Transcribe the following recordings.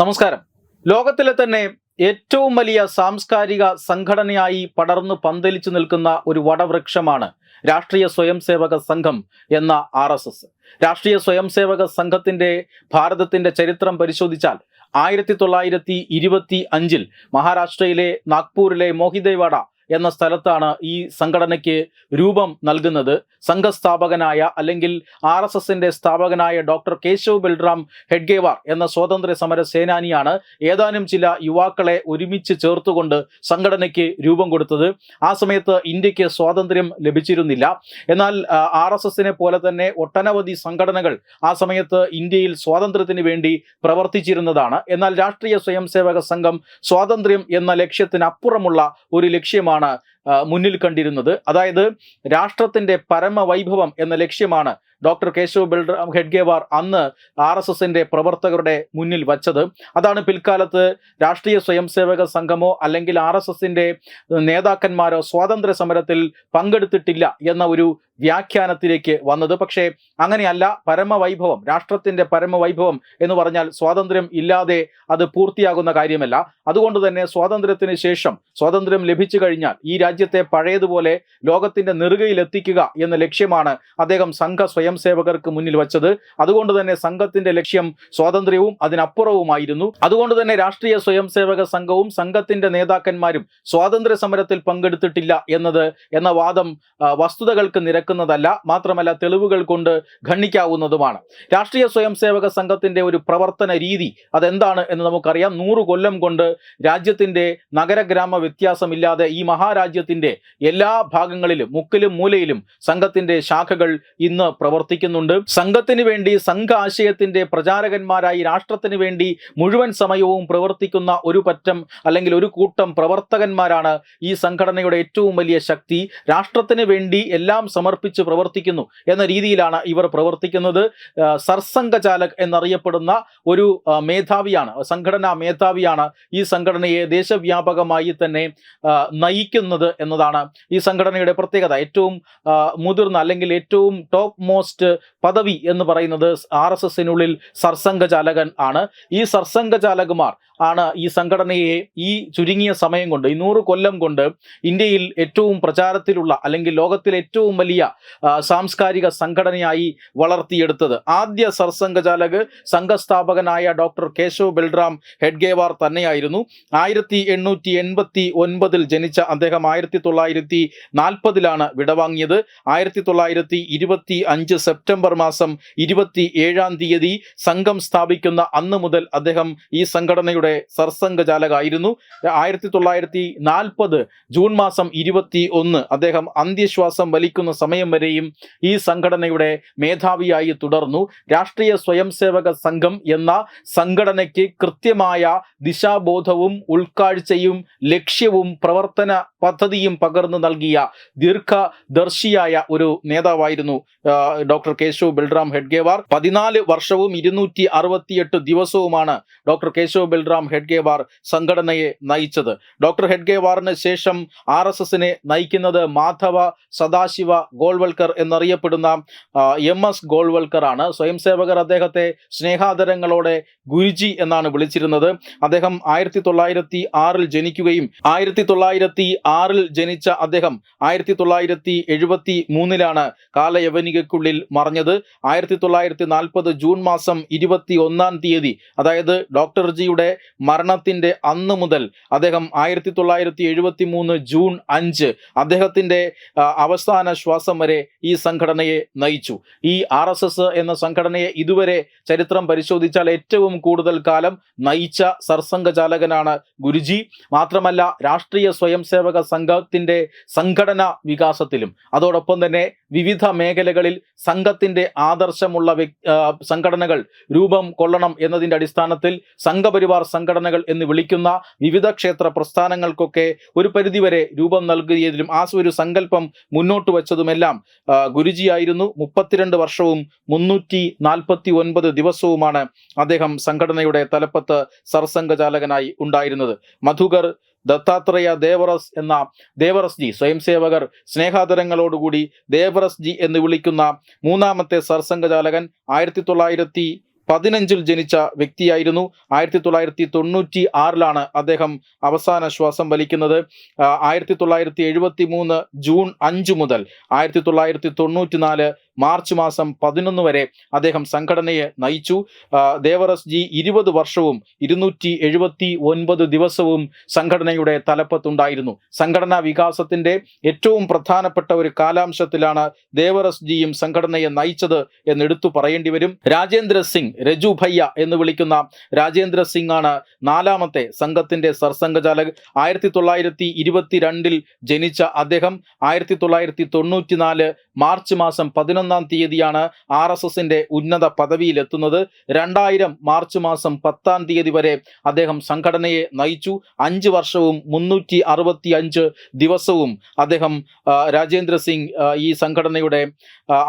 നമസ്കാരം. ലോകത്തിലെ തന്നെ ഏറ്റവും വലിയ സാംസ്കാരിക സംഘടനയായി പടർന്നു പന്തലിച്ചു നിൽക്കുന്ന ഒരു വടവൃക്ഷമാണ് രാഷ്ട്രീയ സ്വയംസേവക സംഘം എന്ന ആർ എസ് എസ്. രാഷ്ട്രീയ സ്വയംസേവക സംഘത്തിന്റെ ഭാരതത്തിന്റെ ചരിത്രം പരിശോധിച്ചാൽ ആയിരത്തി തൊള്ളായിരത്തി ഇരുപത്തി അഞ്ചിൽ മഹാരാഷ്ട്രയിലെ നാഗ്പൂരിലെ മോഹിദേവാഡ എന്ന സ്ഥലത്താണ് ഈ സംഘടനയ്ക്ക് രൂപം നൽകുന്നത്. സംഘസ്ഥാപകനായ അല്ലെങ്കിൽ ആർ എസ് എസിന്റെ സ്ഥാപകനായ ഡോക്ടർ കേശവ് ബൽറാം ഹെഡ്ഗേവാർ എന്ന സ്വാതന്ത്ര്യ സമര സേനാനിയാണ് ഏതാനും ചില യുവാക്കളെ ഒരുമിച്ച് ചേർത്തുകൊണ്ട് സംഘടനയ്ക്ക് രൂപം കൊടുത്തത്. ആ സമയത്ത് ഇന്ത്യയ്ക്ക് സ്വാതന്ത്ര്യം ലഭിച്ചിരുന്നില്ല. എന്നാൽ ആർ എസ് എസിനെ പോലെ തന്നെ ഒട്ടനവധി സംഘടനകൾ ആ സമയത്ത് ഇന്ത്യയിൽ സ്വാതന്ത്ര്യത്തിന് വേണ്ടി പ്രവർത്തിച്ചിരുന്നതാണ്. എന്നാൽ രാഷ്ട്രീയ സ്വയംസേവക സംഘം സ്വാതന്ത്ര്യം എന്ന ലക്ഷ്യത്തിനപ്പുറമുള്ള ഒരു ലക്ഷ്യമാണ് ആ, മുന്നിൽ കണ്ടിരുന്നത്. അതായത് രാഷ്ട്രത്തിന്റെ പരമവൈഭവം എന്ന ലക്ഷ്യമാണ് ഡോക്ടർ കേശവ് ബൽറാം ഹെഡ്ഗേവാർ അന്ന് ആർ എസ് എസിന്റെ പ്രവർത്തകരുടെ മുന്നിൽ വച്ചത്. അതാണ് പിൽക്കാലത്ത് രാഷ്ട്രീയ സ്വയംസേവക സംഘമോ അല്ലെങ്കിൽ ആർ എസ് എസിന്റെ നേതാക്കന്മാരോ സ്വാതന്ത്ര്യ സമരത്തിൽ പങ്കെടുത്തിട്ടില്ല എന്ന ഒരു വ്യാഖ്യാനത്തിലേക്ക് വന്നത്. പക്ഷേ അങ്ങനെയല്ല. പരമവൈഭവം രാഷ്ട്രത്തിന്റെ പരമവൈഭവം എന്ന് പറഞ്ഞാൽ സ്വാതന്ത്ര്യം ഇല്ലാതെ അത് പൂർത്തിയാകുന്ന കാര്യമല്ല. അതുകൊണ്ട് തന്നെ സ്വാതന്ത്ര്യത്തിന് ശേഷം സ്വാതന്ത്ര്യം ലഭിച്ചു കഴിഞ്ഞാൽ ഈ രാജ്യത്തെ പഴയതുപോലെ ലോകത്തിന്റെ നെറുകയിൽ എത്തിക്കുക എന്ന ലക്ഷ്യമാണ് അദ്ദേഹം സംഘ സ്വയം സേവകർക്ക് മുന്നിൽ വച്ചത്. അതുകൊണ്ട് തന്നെ സംഘത്തിന്റെ ലക്ഷ്യം സ്വാതന്ത്ര്യവും അതിനപ്പുറവുമായിരുന്നു. അതുകൊണ്ട് തന്നെ രാഷ്ട്രീയ സ്വയംസേവക സംഘവും സംഘത്തിന്റെ നേതാക്കന്മാരും സ്വാതന്ത്ര്യ സമരത്തിൽ പങ്കെടുത്തിട്ടില്ല എന്നത് എന്ന വാദം വസ്തുതകൾക്ക് നിരക്കുന്നതല്ല മാത്രമല്ല തെളിവുകൾ കൊണ്ട് ഖണ്ഡിക്കാവുന്നതുമാണ്. രാഷ്ട്രീയ സ്വയംസേവക സംഘത്തിന്റെ ഒരു പ്രവർത്തന രീതി അതെന്താണ് എന്ന് നമുക്കറിയാം. നൂറ് കൊല്ലം കൊണ്ട് രാജ്യത്തിന്റെ നഗരഗ്രാമ വ്യത്യാസമില്ലാതെ ഈ മഹാരാജ്യത്തിന്റെ എല്ലാ ഭാഗങ്ങളിലും മുക്കിലും മൂലയിലും സംഘത്തിന്റെ ശാഖകൾ ഇന്ന് പ്രവർത്തിക്കുന്നുണ്ട്. സംഘത്തിന് വേണ്ടി സംഘ പ്രചാരകന്മാരായി രാഷ്ട്രത്തിന് വേണ്ടി മുഴുവൻ സമയവും പ്രവർത്തിക്കുന്ന ഒരു പറ്റം അല്ലെങ്കിൽ ഒരു കൂട്ടം പ്രവർത്തകന്മാരാണ് ഈ സംഘടനയുടെ ഏറ്റവും വലിയ ശക്തി. രാഷ്ട്രത്തിന് വേണ്ടി എല്ലാം സമർപ്പിച്ച് പ്രവർത്തിക്കുന്നു എന്ന രീതിയിലാണ് ഇവർ പ്രവർത്തിക്കുന്നത്. സർസംഘചാലക് എന്നറിയപ്പെടുന്ന ഒരു മേധാവിയാണ് സംഘടനാ മേധാവിയാണ് ഈ സംഘടനയെ ദേശവ്യാപകമായി തന്നെ ആ, എന്നതാണ് ഈ സംഘടനയുടെ പ്രത്യേകത. ഏറ്റവും മുതിർന്ന അല്ലെങ്കിൽ ഏറ്റവും ടോപ്പ് മോസ്റ്റ് പദവി എന്ന് പറയുന്നത് ആർ എസ് എസിനുള്ളിൽ സർസംഘചാലകൻ ആണ്. ഈ സർസംഘചാലകുമാർ ആണ് ഈ സംഘടനയെ ഈ ചുരുങ്ങിയ സമയം കൊണ്ട് ഈ നൂറ് കൊല്ലം കൊണ്ട് ഇന്ത്യയിൽ ഏറ്റവും പ്രചാരത്തിലുള്ള അല്ലെങ്കിൽ ലോകത്തിലെ ഏറ്റവും വലിയ സാംസ്കാരിക സംഘടനയായി വളർത്തിയെടുത്തത്. ആദ്യ സർസംഘചാലക് സംഘസ്ഥാപകനായ ഡോക്ടർ കേശവ് ബൽറാം ഹെഡ്ഗേവാർ തന്നെയായിരുന്നു. ആയിരത്തി എണ്ണൂറ്റി എൺപത്തി ഒൻപതിൽ ജനിച്ച അദ്ദേഹം ആയിരത്തി തൊള്ളായിരത്തി നാൽപ്പതിലാണ് വിടവാങ്ങിയത്. ആയിരത്തി തൊള്ളായിരത്തി ഇരുപത്തി അഞ്ച് സെപ്റ്റംബർ മാസം ഇരുപത്തി ഏഴാം തീയതി സംഘം സ്ഥാപിക്കുന്ന അന്ന് മുതൽ അദ്ദേഹം ഈ സംഘടനയുടെ സർസംഘചാലകായിരുന്നു ആയിരത്തി തൊള്ളായിരത്തി നാൽപ്പത് ജൂൺ മാസം ഇരുപത്തി ഒന്ന് അദ്ദേഹം അന്ത്യശ്വാസം വലിക്കുന്ന സമയം വരെയും ഈ സംഘടനയുടെ മേധാവിയായി തുടർന്നു. രാഷ്ട്രീയ സ്വയംസേവക സംഘം എന്ന സംഘടനയ്ക്ക് കൃത്യമായ ദിശാബോധവും ഉൾക്കാഴ്ചയും ലക്ഷ്യവും പ്രവർത്തന പദ്ധതിയും പകർന്നു നൽകിയ ദീർഘദർശിയായ ഒരു നേതാവായിരുന്നു ഡോക്ടർ കേശവ് ബൽറാം ഹെഡ്ഗേവാർ. പതിനാല് വർഷവും ഇരുന്നൂറ്റി അറുപത്തിയെട്ട് ദിവസവുമാണ് ഡോക്ടർ കേശവ് ബൽറാം ഹെഡ്ഗേവാർ സംഘടനയെ നയിച്ചത്. ഡോക്ടർ ഹെഡ്ഗേവാറിന് ശേഷം ആർ എസ് എസിനെ നയിക്കുന്നത് മാധവ സദാശിവ ഗോൾവൽക്കർ എന്നറിയപ്പെടുന്ന എം എസ് ഗോൾവൽക്കർ ആണ്. സ്വയംസേവകർ അദ്ദേഹത്തെ സ്നേഹാദരങ്ങളോടെ ഗുരുജി എന്നാണ് വിളിച്ചിരുന്നത്. അദ്ദേഹം ആയിരത്തി തൊള്ളായിരത്തി ആറിൽ ജനിക്കുകയും ആയിരത്തി തൊള്ളായിരത്തി ആറിൽ ജനിച്ച അദ്ദേഹം ആയിരത്തി തൊള്ളായിരത്തി എഴുപത്തി മൂന്നിലാണ് കാലയവനികയ്ക്കുള്ളിൽ മറഞ്ഞത്. ആയിരത്തി തൊള്ളായിരത്തി നാൽപ്പത് ജൂൺ മാസം ഇരുപത്തി ഒന്നാം തീയതി അതായത് ഡോക്ടർ ജിയുടെ മരണത്തിന്റെ അന്ന് മുതൽ അദ്ദേഹം ആയിരത്തി തൊള്ളായിരത്തി എഴുപത്തി മൂന്ന് ജൂൺ അഞ്ച് അദ്ദേഹത്തിന്റെ അവസാന ശ്വാസം വരെ ഈ സംഘടനയെ നയിച്ചു. ഈ ആർ എസ് എസ് എന്ന സംഘടനയെ ഇതുവരെ ചരിത്രം പരിശോധിച്ചാൽ ഏറ്റവും കൂടുതൽ കാലം നയിച്ച സർസംഘചാലകനാണ് ഗുരുജി. മാത്രമല്ല രാഷ്ട്രീയ സ്വയംസേവക സംഘത്തിന്റെ സംഘടന വികാസത്തിലും അതോടൊപ്പം തന്നെ വിവിധ മേഖലകളിൽ സംഘത്തിന്റെ ആദർശമുള്ള സംഘടനകൾ രൂപം കൊള്ളണം എന്നതിന്റെ അടിസ്ഥാനത്തിൽ സംഘപരിവാർ സംഘടനകൾ എന്ന് വിളിക്കുന്ന വിവിധ ക്ഷേത്ര പ്രസ്ഥാനങ്ങൾക്കൊക്കെ ഒരു പരിധിവരെ രൂപം നൽകിയതിലും ആ ഒരു സങ്കല്പം മുന്നോട്ട് വച്ചതുമെല്ലാം ഗുരുജിയായിരുന്നു. മുപ്പത്തിരണ്ട് വർഷവും മുന്നൂറ്റി നാൽപ്പത്തി ഒൻപത് ദിവസവുമാണ് അദ്ദേഹം സംഘടനയുടെ തലപ്പത്ത് സർസംഘചാലകനായി ഉണ്ടായിരുന്നത്. മധുകർ ദത്താത്രേയ ദേവറസ് എന്ന ദേവറസ് ജി സ്വയംസേവകർ സ്നേഹാദരങ്ങളോടുകൂടി ദേവറസ് ജി എന്ന് വിളിക്കുന്ന മൂന്നാമത്തെ സർസംഘചാലകൻ ആയിരത്തി തൊള്ളായിരത്തി പതിനഞ്ചിൽ ജനിച്ച വ്യക്തിയായിരുന്നു. ആയിരത്തി തൊള്ളായിരത്തി തൊണ്ണൂറ്റി ആറിലാണ് അദ്ദേഹം അവസാന ശ്വാസം വലിക്കുന്നത്. ആയിരത്തി തൊള്ളായിരത്തി എഴുപത്തി മൂന്ന് ജൂൺ അഞ്ച് മുതൽ ആയിരത്തി തൊള്ളായിരത്തി തൊണ്ണൂറ്റി നാല് മാർച്ച് മാസം പതിനൊന്ന് വരെ അദ്ദേഹം സംഘടനയെ നയിച്ചു. ദേവറസ് ജി ഇരുപത് വർഷവും ഇരുന്നൂറ്റി എഴുപത്തി ഒൻപത് ദിവസവും സംഘടനയുടെ തലപ്പത്തുണ്ടായിരുന്നു. സംഘടനാ വികാസത്തിന്റെ ഏറ്റവും പ്രധാനപ്പെട്ട ഒരു കാലാംശത്തിലാണ് ദേവറസ് ജിയും സംഘടനയെ നയിച്ചത് എന്നെടുത്തു പറയേണ്ടി വരും. രാജേന്ദ്ര സിംഗ് രജു ഭയ്യ എന്ന് വിളിക്കുന്ന രാജേന്ദ്ര സിംഗ് ആണ് നാലാമത്തെ സംഘത്തിന്റെ സർസംഘചാലക് ആയിരത്തി തൊള്ളായിരത്തി ഇരുപത്തിരണ്ടിൽ ജനിച്ച അദ്ദേഹം ആയിരത്തി തൊള്ളായിരത്തി തൊണ്ണൂറ്റിനാല് മാർച്ച് മാസം പതിനൊന്നാം തീയതിയാണ് ആർ എസ് എസിന്റെ ഉന്നത പദവിയിലെത്തുന്നത്. രണ്ടായിരം മാർച്ച് മാസം പത്താം തീയതി വരെ അദ്ദേഹം സംഘടനയെ നയിച്ചു. അഞ്ച് വർഷവും മുന്നൂറ്റി അറുപത്തി അഞ്ച് ദിവസവും അദ്ദേഹം രാജേന്ദ്ര സിംഗ് ഈ സംഘടനയുടെ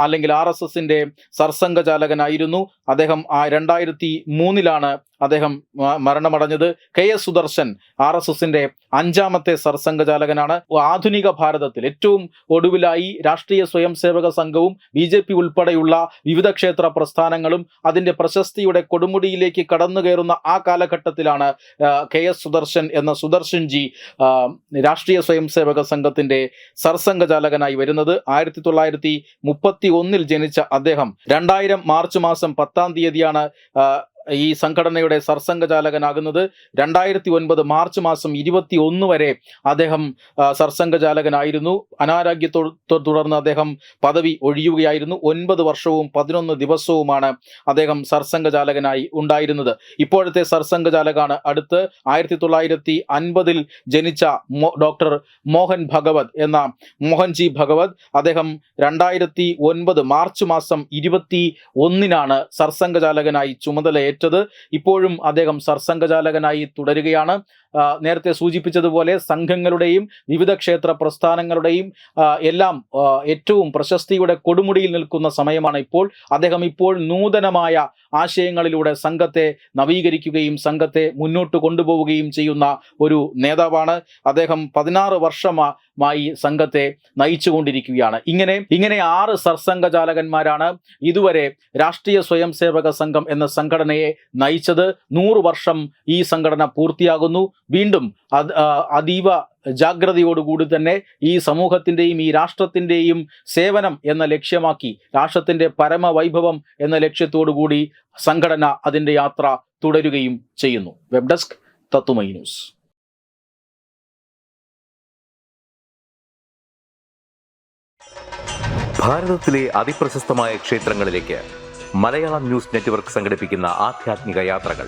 അല്ലെങ്കിൽ ആർ എസ് എസിന്റെ സർസംഘചാലകനായിരുന്നു. അദ്ദേഹം രണ്ടായിരത്തി മൂന്നിലാണ് അദ്ദേഹം മരണമടഞ്ഞത് K S Sudarshan R S എസിന്റെ അഞ്ചാമത്തെ സർസംഘചാലകനാണ്. ആധുനിക ഭാരതത്തിൽ ഏറ്റവും ഒടുവിലായി രാഷ്ട്രീയ സ്വയം സേവക സംഘവും ബി ജെ പി ഉൾപ്പെടെയുള്ള വിവിധ ക്ഷേത്ര പ്രസ്ഥാനങ്ങളും അതിന്റെ പ്രശസ്തിയുടെ കൊടുമുടിയിലേക്ക് കടന്നു കയറുന്ന ആ കാലഘട്ടത്തിലാണ് കെ എസ് സുദർശൻ എന്ന സുദർശൻ ജി ആ, രാഷ്ട്രീയ സ്വയം സേവക സംഘത്തിന്റെ സർസംഘചാലകനായി വരുന്നത്. ആയിരത്തി തൊള്ളായിരത്തി മുപ്പത്തി ഒന്നിൽ ജനിച്ച അദ്ദേഹം രണ്ടായിരം മാർച്ച് മാസം പത്താം തീയതിയാണ് ഈ സംഘടനയുടെ സർസംഘചാലകനാകുന്നത് രണ്ടായിരത്തി ഒൻപത് മാർച്ച് മാസം ഇരുപത്തി ഒന്ന് വരെ അദ്ദേഹം സർസംഘചാലകനായിരുന്നു. അനാരോഗ്യത്തോ തുടർന്ന് അദ്ദേഹം പദവി ഒഴിയുകയായിരുന്നു. ഒൻപത് വർഷവും പതിനൊന്ന് ദിവസവുമാണ് അദ്ദേഹം സർസംഘചാലകനായി ഉണ്ടായിരുന്നത്. ഇപ്പോഴത്തെ സർസംഘചാലകാണ് അടുത്ത്. ആയിരത്തി തൊള്ളായിരത്തി അൻപതിൽ ജനിച്ച ഡോക്ടർ മോഹൻ ഭഗവത് എന്ന മോഹൻജി ഭഗവത് അദ്ദേഹം രണ്ടായിരത്തി ഒൻപത് മാർച്ച് മാസം ഇരുപത്തി ഒന്നിനാണ് സർസംഘചാലകനായി ചുമതലയേറ്റത് ഇപ്പോഴും അദ്ദേഹം സർസംഘചാലകനായി തുടരുകയാണ്. നേരത്തെ സൂചിപ്പിച്ചതുപോലെ സംഘങ്ങളുടെയും വിവിധ ക്ഷേത്ര പ്രസ്ഥാനങ്ങളുടെയും എല്ലാം ഏറ്റവും പ്രശസ്തിയുടെ കൊടുമുടിയിൽ നിൽക്കുന്ന സമയമാണ് ഇപ്പോൾ. അദ്ദേഹം ഇപ്പോൾ നൂതനമായ ആശയങ്ങളിലൂടെ സംഘത്തെ നവീകരിക്കുകയും സംഘത്തെ മുന്നോട്ട് കൊണ്ടുപോവുകയും ചെയ്യുന്ന ഒരു നേതാവാണ്. അദ്ദേഹം പതിനാറ് വർഷമായി സംഘത്തെ നയിച്ചുകൊണ്ടിരിക്കുകയാണ്. ഇങ്ങനെ ഇങ്ങനെ ആറ് സർസംഘചാലകന്മാരാണ് ഇതുവരെ രാഷ്ട്രീയ സ്വയം സേവക സംഘം എന്ന സംഘടനയെ നയിച്ചത്. നൂറ് വർഷം ഈ സംഘടന പൂർത്തിയാകുന്നു. വീണ്ടും അതീവ ജാഗ്രതയോടുകൂടി തന്നെ ഈ സമൂഹത്തിന്റെയും ഈ രാഷ്ട്രത്തിന്റെയും സേവനം എന്ന ലക്ഷ്യമാക്കി രാഷ്ട്രത്തിന്റെ പരമവൈഭവം എന്ന ലക്ഷ്യത്തോടു കൂടി സംഘടന അതിന്റെ യാത്ര തുടരുകയും ചെയ്യുന്നു. വെബ് ഡെസ്ക് തത്തുമൈ ന്യൂസ്. അതിപ്രശസ്തമായ ക്ഷേത്രങ്ങളിലേക്ക് മലയാളം ന്യൂസ് നെറ്റ്വർക്ക് യാത്രകൾ.